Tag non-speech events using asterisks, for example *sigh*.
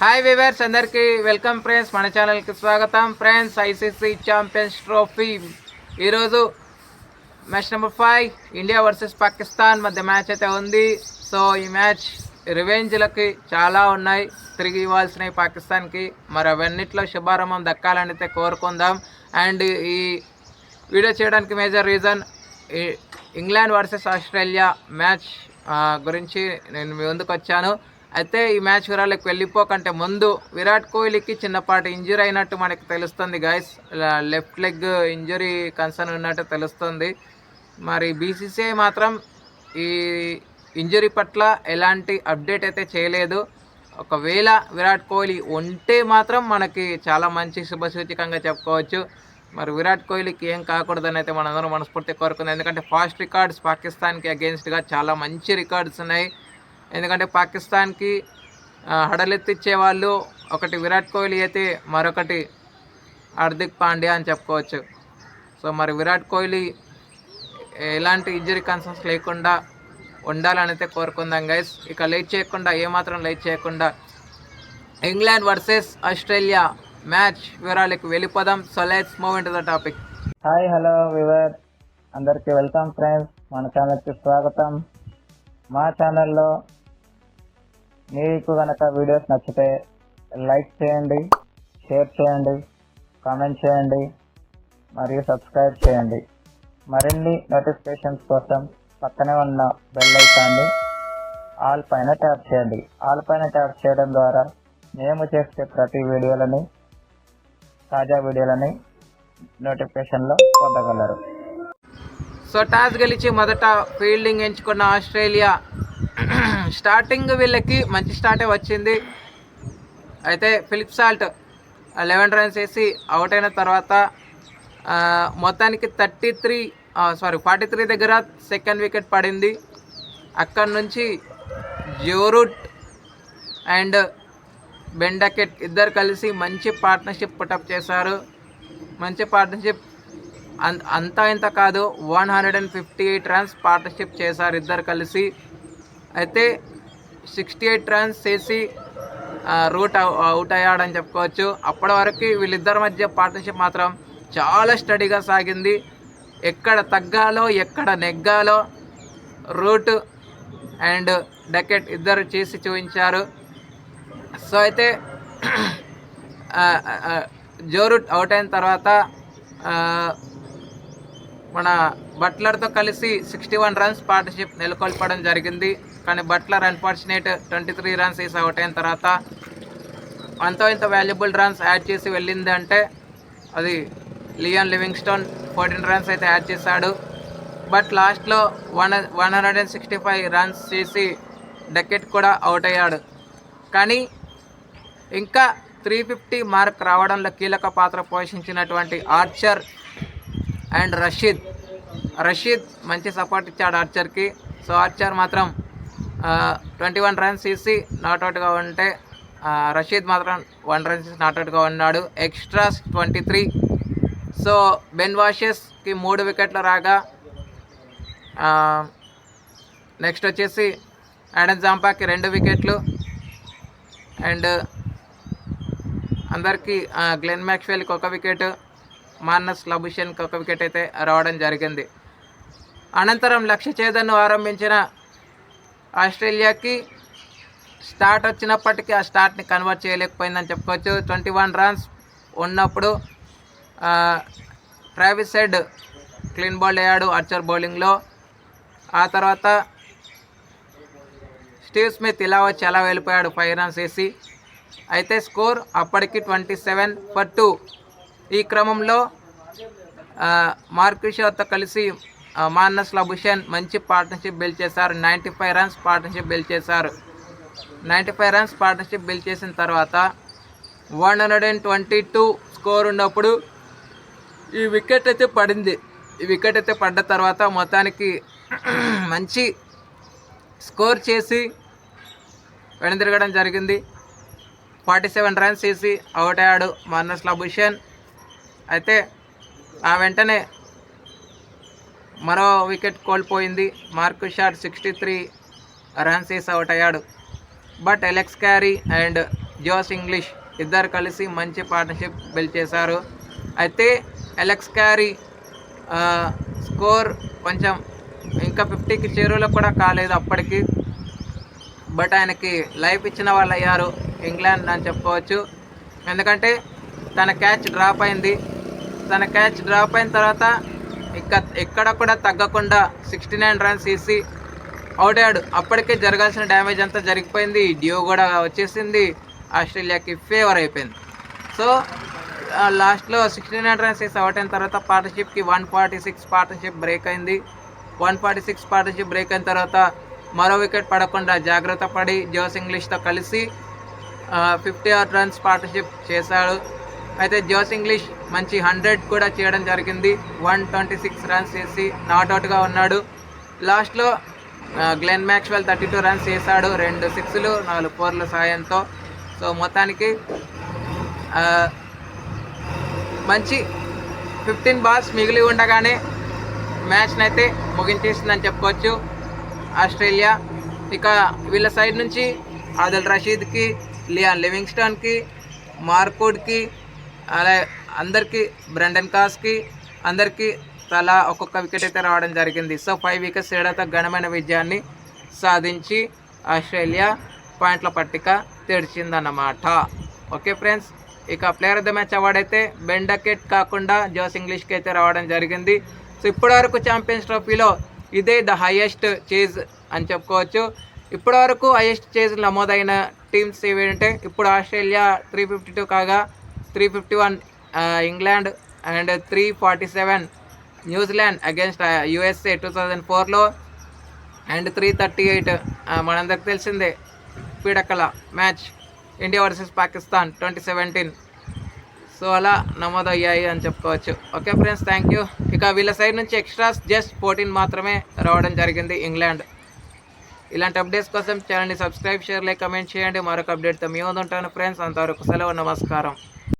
Hi viewers అందరికీ welcome friends మన ఛానల్కి స్వాగతం. ఫ్రెండ్స్ ఐసీసీ ఛాంపియన్స్ ట్రోఫీ ఈరోజు match number five India versus Pakistan మధ్య మ్యాచ్ అయితే ఉంది. సో ఈ మ్యాచ్ రివెంజ్లకి చాలా ఉన్నాయి. తిరిగి ఇవ్వాల్సినవి పాకిస్తాన్కి. మరి అవన్నిట్లో శుభారంభం దక్కాలని అయితే కోరుకుందాం. అండ్ ఈ వీడియో చేయడానికి major reason England versus Australia match గురించి నేను మీ ముందుకు వచ్చాను. అయితే ఈ మ్యాచ్ వివరాలకు వెళ్ళిపోకంటే ముందు విరాట్ కోహ్లీకి చిన్నపాటి ఇంజురీ అయినట్టు మనకి తెలుస్తుంది guys left leg injury concern ఉన్నట్టు తెలుస్తుంది. మరి బీసీసీఐ మాత్రం ఈ ఇంజురీ పట్ల ఎలాంటి అప్డేట్ అయితే చేయలేదు. ఒకవేళ విరాట్ కోహ్లీ ఉంటే మాత్రం మనకి చాలా మంచి శుభసూచకంగా చెప్పుకోవచ్చు. మరి విరాట్ కోహ్లీకి ఏం కాకూడదని అయితే మనందరం మనస్ఫూర్తి కోరుకుంది. ఎందుకంటే ఫాస్ట్ రికార్డ్స్ పాకిస్తాన్కి అగేన్స్ట్గా చాలా మంచి రికార్డ్స్ ఉన్నాయి. ఎందుకంటే పాకిస్తాన్కి హడలెత్తిచ్చే వాళ్ళు ఒకటి విరాట్ కోహ్లీ అయితే మరొకటి హార్దిక్ పాండ్యా అని చెప్పుకోవచ్చు. సో మరి విరాట్ కోహ్లీ ఎలాంటి ఇంజరీ కన్సర్న్స్ లేకుండా ఉండాలని అయితే కోరుకుందాం గైస్ ఇక లేట్ చేయకుండా ఏమాత్రం లేట్ చేయకుండా ఇంగ్లాండ్ వర్సెస్ ఆస్ట్రేలియా మ్యాచ్ వివరాలకు వెళ్ళిపోదాం. So let's move in to the topic hi hello viewer అందరికీ వెల్కమ్ ఫ్రెండ్స్ మన ఛానల్కి స్వాగతం. మా ఛానల్లో మీకు కనుక వీడియోస్ నచ్చితే లైక్ చేయండి షేర్ చేయండి కామెంట్ చేయండి మరియు సబ్స్క్రైబ్ చేయండి. మరిన్ని నోటిఫికేషన్స్ కోసం పక్కనే ఉన్న బెల్ ఐకాన్ని ఆల్ పైన ట్యాప్ చేయండి. ఆల్ పైన ట్యాప్ చేయడం ద్వారా మేము చేసే ప్రతి వీడియోలని తాజా వీడియోలని నోటిఫికేషన్లో పొందగలరు. సో టాస్ గెలిచి మొదట ఫీల్డింగ్ ఎంచుకున్న ఆస్ట్రేలియా స్టార్టింగ్ వీళ్ళకి మంచి స్టార్టే వచ్చింది. అయితే ఫిలిప్ సాల్ట్ లెవెన్ రన్స్ వేసి అవుట్ అయిన తర్వాత మొత్తానికి thirty three sorry forty three దగ్గర సెకండ్ వికెట్ పడింది. అక్కడి నుంచి జోరూట్ అండ్ బెండకెట్ ఇద్దరు కలిసి మంచి పార్ట్నర్షిప్ పుటప్ చేశారు. మంచి పార్ట్నర్షిప్ అంత అంతా ఇంత కాదు one hundred and fifty eight runs partnership చేశారు ఇద్దరు కలిసి. అయితే సిక్స్టీ ఎయిట్ రన్స్ చేసి రూట్ అవుట్ అయ్యాడని చెప్పుకోవచ్చు. అప్పటి వరకు వీళ్ళిద్దరి మధ్య పార్ట్నర్షిప్ మాత్రం చాలా స్టడీగా సాగింది. ఎక్కడ తగ్గాలో ఎక్కడ నెగ్గాలో రూట్ అండ్ డకెట్ ఇద్దరు చేసి చూపించారు. సో అయితే జో రూట్ జోరూట్ అవుట్ అయిన తర్వాత మన బట్లర్తో కలిసి సిక్స్టీ వన్ రన్స్ పార్ట్నర్షిప్ నెలకొల్పడం జరిగింది. కానీ Buttler unfortunate twenty three runs వేసి అవుట్ అయిన తర్వాత అంతో ఇంత వాల్యుబుల్ రన్స్ యాడ్ చేసి వెళ్ళింది అంటే అది లియాన్ లివింగ్స్టోన్ ఫోర్టీన్ రన్స్ అయితే యాడ్ చేశాడు. బట్ లాస్ట్లో one one hundred and sixty five runs చేసి డకెట్ కూడా అవుట్ అయ్యాడు. కానీ ఇంకా త్రీ ఫిఫ్టీ మార్క్ రావడంలో కీలక పాత్ర పోషించినటువంటి ఆర్చర్ అండ్ రషీద్ రషీద్ మంచి సపోర్ట్ ఇచ్చాడు ఆర్చర్కి సో ఆర్చర్ మాత్రం ట్వంటీ వన్ రన్స్ తీసి నాట్అవుట్గా ఉంటే రషీద్ మాత్రం వన్ రన్స్ తీసి నాట్అవుట్గా ఉన్నాడు. Extras twenty three so Ben వాషెస్కి మూడు వికెట్లు రాగా నెక్స్ట్ వచ్చేసి యాడన్ జాంపాకి రెండు వికెట్లు అండ్ అందరికీ గ్లెన్ మ్యాక్స్వెల్కి ఒక వికెట్ మానస్ లబుషన్కి ఒక వికెట్ అయితే రావడం జరిగింది. అనంతరం లక్ష్య చేదన్ను ఆరంభించిన ఆస్ట్రేలియాకి స్టార్ట్ వచ్చినప్పటికీ ఆ స్టార్ట్ని కన్వర్ట్ చేయలేకపోయిందని చెప్పుకోవచ్చు. ట్వంటీ వన్ రన్స్ ఉన్నప్పుడు ట్రావిస్ హెడ్ క్లీన్ బౌల్ అయ్యాడు ఆర్చర్ బౌలింగ్లో. ఆ తర్వాత స్టీవ్ స్మిత్ ఇలా వచ్చి అలా వెళ్ళిపోయాడు ఫైవ్ రన్స్ వేసి. అయితే స్కోర్ అప్పటికి ట్వంటీ సెవెన్ ఫర్ టూ. ఈ క్రమంలో మార్కిషోతో కలిసి మానస్ లబుషన్ మంచి పార్ట్నర్షిప్ బిల్డ్ చేశారు. Ninety five runs partnership build చేశారు. Ninety five runs partnership build చేసిన తర్వాత one hundred and twenty two score ఉన్నప్పుడు ఈ వికెట్ అయితే పడింది. ఈ వికెట్ అయితే పడ్డ తర్వాత మొత్తానికి *clears throat* మంచి స్కోర్ చేసి వెనుదిరగడం జరిగింది. ఫార్టీ సెవెన్ రన్స్ వేసి అవుట్ అయ్యాడు మన్నస్ లభూషణ్ అయితే ఆ వెంటనే మరో వికెట్ కోల్పోయింది. మార్కు షాట్ సిక్స్టీ త్రీ రన్సీస్ అవుట్ అయ్యాడు. But Alex Carey and Josh Inglis ఇద్దరు కలిసి మంచి పార్ట్నర్షిప్ బిల్డ్ చేశారు. అయితే ఎలెక్స్ క్యారీ స్కోర్ కొంచెం ఇంకా ఫిఫ్టీకి చేరువలో కూడా కాలేదు అప్పటికి. బట్ ఆయనకి లైఫ్ ఇచ్చిన వాళ్ళు అయ్యారు ఇంగ్లాండ్ అని చెప్పుకోవచ్చు. ఎందుకంటే తన క్యాచ్ డ్రాప్ అయింది. తన క్యాచ్ డ్రాప్ అయిన తర్వాత ఇక ఎక్కడ కూడా తగ్గకుండా సిక్స్టీ నైన్ రన్స్ వేసి అవుట్ అయ్యాడు. అప్పటికే జరగాల్సిన డ్యామేజ్ అంతా జరిగిపోయింది. డ్యూ కూడా వచ్చేసింది. ఆస్ట్రేలియాకి ఫేవర్ అయిపోయింది. సో లాస్ట్లో సిక్స్టీ నైన్ రన్స్ వేసి అవుట్ అయిన తర్వాత పార్ట్నర్షిప్కి one forty six partnership break అయింది. One forty six partnership break అయిన తర్వాత మరో వికెట్ పడకుండా జాగ్రత్త పడి జోస్ ఇంగ్లీష్తో కలిసి ఫిఫ్టీ ఆర్ రన్స్ పార్ట్నర్షిప్ చేశాడు. అయితే జోస్ ఇంగ్లీష్ మంచి హండ్రెడ్ కూడా చేయడం జరిగింది. వన్ ట్వంటీ సిక్స్ రన్స్ చేసి నాట్అవుట్గా ఉన్నాడు. లాస్ట్లో Glenn Maxwell thirty two runs చేశాడు. రెండు సిక్స్లు నాలుగు ఫోర్ల సాయంతో. సో మొత్తానికి మంచి ఫిఫ్టీన్ బాల్స్ మిగిలి ఉండగానే మ్యాచ్ని అయితే ముగించేసిందని చెప్పుకోవచ్చు. ఆస్ట్రేలియా ఇక వీళ్ళ సైడ్ నుంచి ఆదిల్ రషీద్కి లియాన్ లివింగ్స్టోన్కి మార్కుడ్కి అలా అందరికీ బ్రెండన్ కాస్కి అందరికీ తలా ఒక్కొక్క వికెట్ అయితే రావడం జరిగింది. సో ఫైవ్ వికెట్స్ తేడాతో ఘనమైన విజయాన్ని సాధించి ఆస్ట్రేలియా పాయింట్ల పట్టిక తెరిచిందన్నమాట. ఓకే ఫ్రెండ్స్ ఇక player of the match award అయితే బెండకెట్ కాకుండా జోస్ ఇంగ్లీష్కి అయితే రావడం జరిగింది. సో ఇప్పటివరకు ఛాంపియన్స్ ట్రోఫీలో ఇదే ద హైయెస్ట్ చేజ్ అని చెప్పుకోవచ్చు. ఇప్పటివరకు హైయెస్ట్ చేజ్ నమోదైన టీమ్స్ ఏవి అంటే ఇప్పుడు ఆస్ట్రేలియా త్రీ ఫిఫ్టీ టూ కాగా three fifty one England and three forty seven New Zealand against USA two thousand ఫోర్లో అండ్ త్రీ థర్టీ ఎయిట్ మనందరికి తెలిసిందే పీడకల match India versus Pakistan twenty seventeen so అలా నమోదయ్యాయి అని చెప్పుకోవచ్చు. Okay friends thank you. ఇక వీళ్ళ సైడ్ నుంచి ఎక్స్ట్రాస్ జస్ట్ ఫోర్టీన్ మాత్రమే రావడం జరిగింది ఇంగ్లాండ్. ఇలాంటి అప్డేట్స్ కోసం ఛానల్ని సబ్స్క్రైబ్ షేర్ లైక్ కమెంట్ చేయండి. మరొక అప్డేట్తో మీ ముందు ఉంటాను ఫ్రెండ్స్. అంతవరకు సెలవు నమస్కారం.